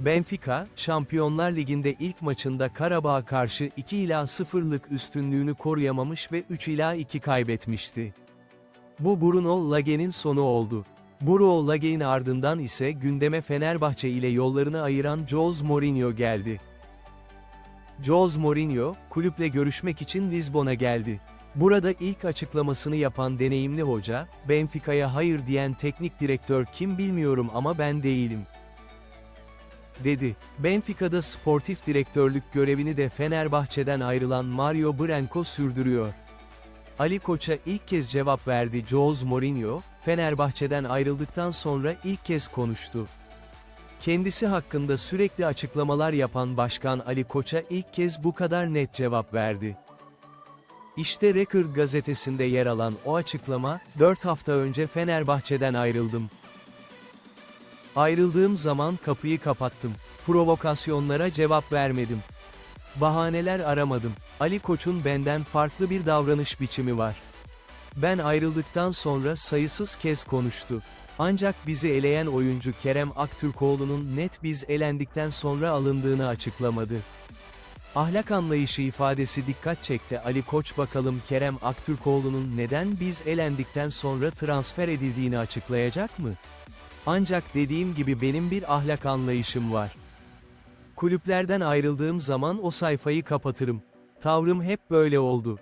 Benfica, Şampiyonlar Ligi'nde ilk maçında Karabağ'a karşı 2 ila 0'lık üstünlüğünü koruyamamış ve 3 ila 2 kaybetmişti. Bu Bruno Lage'nin sonu oldu. Bruno Lage'nin ardından ise gündeme Fenerbahçe ile yollarını ayıran Jose Mourinho geldi. Jose Mourinho, kulüple görüşmek için Lizbon'a geldi. Burada ilk açıklamasını yapan deneyimli hoca, Benfica'ya hayır diyen teknik direktör kim bilmiyorum ama ben değilim. Dedi. Benfica'da sportif direktörlük görevini de Fenerbahçe'den ayrılan Mario Branco sürdürüyor. Ali Koç'a ilk kez cevap verdi Jose Mourinho, Fenerbahçe'den ayrıldıktan sonra ilk kez konuştu. Kendisi hakkında sürekli açıklamalar yapan Başkan Ali Koç'a ilk kez bu kadar net cevap verdi. İşte Record gazetesinde yer alan o açıklama, 4 hafta önce Fenerbahçe'den ayrıldım. Ayrıldığım zaman kapıyı kapattım. Provokasyonlara cevap vermedim. Bahaneler aramadım. Ali Koç'un benden farklı bir davranış biçimi var. Ben ayrıldıktan sonra sayısız kez konuştu. Ancak bizi eleyen oyuncu Kerem Aktürkoğlu'nun net biz elendikten sonra alındığını açıklamadı. Ahlak anlayışı ifadesi dikkat çekti Ali Koç bakalım Kerem Aktürkoğlu'nun neden biz elendikten sonra transfer edildiğini açıklayacak mı? Ancak dediğim gibi benim bir ahlak anlayışım var. Kulüplerden ayrıldığım zaman o sayfayı kapatırım. Tavrım hep böyle oldu.